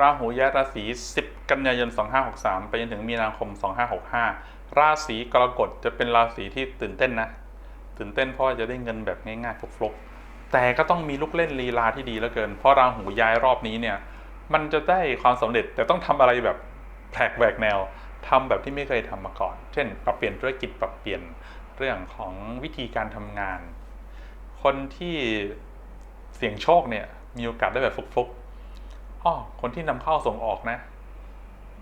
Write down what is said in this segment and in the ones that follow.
ราหูย้ายราศี 10 กันยายน 2563 ไปจนถึงมีนาคม 2565 ราศีกรกฎจะเป็นราศีที่ตื่นเต้นนะ ตื่นเต้นเพราะจะได้เงินแบบง่ายๆฟลุกๆ แต่ก็ต้องมีลูกเล่นลีลาที่ดีเหลือเกิน เพราะราหูย้ายรอบนี้เนี่ย มันจะได้ความสำเร็จแต่ต้องทำอะไรแบบแปลกแหวกแนวทำแบบที่ไม่เคยทำมาก่อน เช่น ปรับเปลี่ยนธุรกิจปรับเปลี่ยนเรื่องของวิธีการทำงาน คนที่เสี่ยงโชคเนี่ยมีโอกาสได้แบบฟลุกๆ อ้อคนที่นำเข้าส่งออกนะ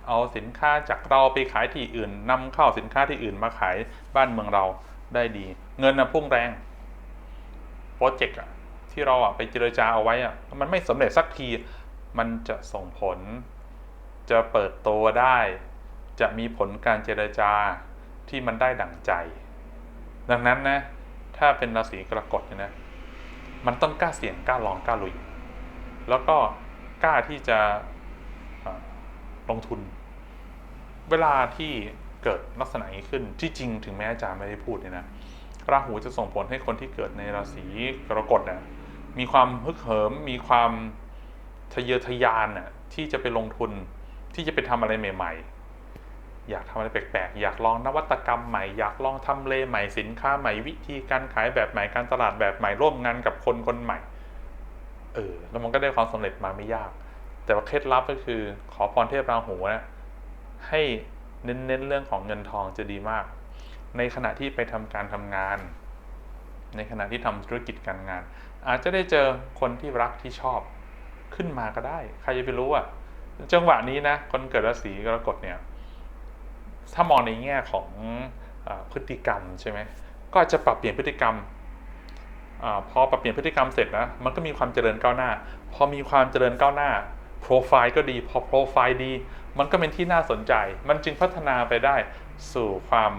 เอาสินค้าจากเราไปขายที่อื่นนำเข้าสินค้าที่อื่นมาขายบ้านเมืองเราได้ดี เงินนะพุ่งแรงโปรเจกต์อะที่เราอะไปเจรจาเอาไว้อะมันไม่สำเร็จสักที มันจะส่งผล จะเปิดตัวได้ จะมีผลการเจรจาที่มันได้ดั่งใจ ดังนั้นนะ ถ้าเป็นราศีกรกฎเนี่ยนะ มันต้องกล้าเสี่ยงกล้าลองกล้าลุย แล้วก็ กล้าที่จะลงทุน เวลาที่เกิดลักษณะนี้ขึ้นที่จริงถึงแม้อาจารย์ไม่ได้พูดเนี่ยนะราหูจะส่งผลให้คนที่เกิดในราศีกรกฎเนี่ยมีความฮึกเหิม มีความทะเยอทะยานน่ะที่จะไปลงทุนที่จะไปทำอะไรใหม่ ๆ อยากทำอะไรแปลกๆ อยากลองนวัตกรรมใหม่ อยากลองทำเลใหม่สินค้าใหม่วิธีการขายแบบใหม่การตลาดแบบใหม่ร่วมงานกับคนคนใหม่ เออแล้วมันก็ได้ความสำเร็จมาไม่ยาก แต่ว่าเคล็ดลับก็คือ ขอพรเทพราหูนะให้เน้นๆเรื่องของเงินทองจะดีมาก ในขณะที่ไปทำการทำงาน ในขณะที่ทำธุรกิจการงาน อาจจะได้เจอคนที่รักที่ชอบขึ้นมาก็ได้ ใครจะไปรู้อะจังหวะนี้นะ คนเกิดราศีกรกฎเนี่ย ถ้ามองในแง่ของอพฤติกรรมใช่ไหมก็จะปรับเปลี่ยนพฤติกรรม พอปรับเปลี่ยนพฤติกรรมเสร็จนะมันก็มีความเจริญก้าวหน้า พอมีความเจริญก้าวหน้าโปรไฟล์ก็ดีพอโปรไฟล์ดี มันก็เป็นที่น่าสนใจ มันจึงพัฒนาไปได้สู่ความ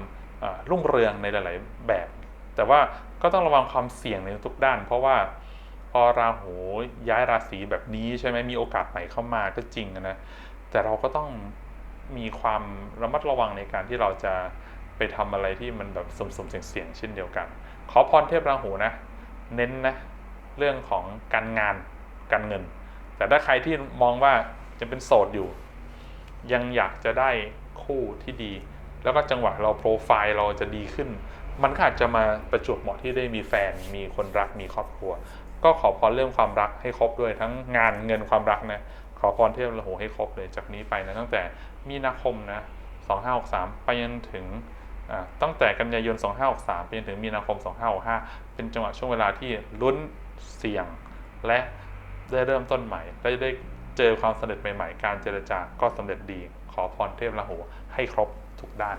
รุ่งเรืองในหลาย ๆ แบบ แต่ว่าก็ต้องระวังความเสี่ยงในทุกด้าน เพราะว่าพอราหูย้ายราศีแบบนี้ใช่ไหมมีโอกาสใหม่เข้ามาก็จริงนะแต่เราก็ต้องมีความระมัดระวังในการที่เราจะไปทำอะไรที่มันแบบสมๆเสี่ยงเช่นเดียวกัน ขอพรเทพราหูนะ เน้นนะเรื่องของการงานการเงิน แต่ถ้าใครที่มองว่าจะเป็นโสดอยู่ ยังอยากจะได้คู่ที่ดี แล้วก็จังหวะเราโปรไฟล์เราจะดีขึ้น มันก็อาจจะมาประจวบเหมาะที่ได้มีแฟนมีคนรักมีครอบครัว ก็ขอพรเรื่องความรักให้ครบด้วยทั้งงานเงินความรักนะขอพรเทพราหูให้ครบเลยจากนี้ไปนะตั้งแต่มีนาคมนะ2563 ไปจนถึง ตั้งแต่กันยายน 2563ไปจนถึงมีนาคม 2565 เป็นจังหวะช่วงเวลาที่ลุ้นเสี่ยง และได้เริ่มต้นใหม่ ได้ได้เจอความสำเร็จใหม่ๆ การเจรจาก็สำเร็จดี ขอพรเทพราหูให้ครบทุกด้าน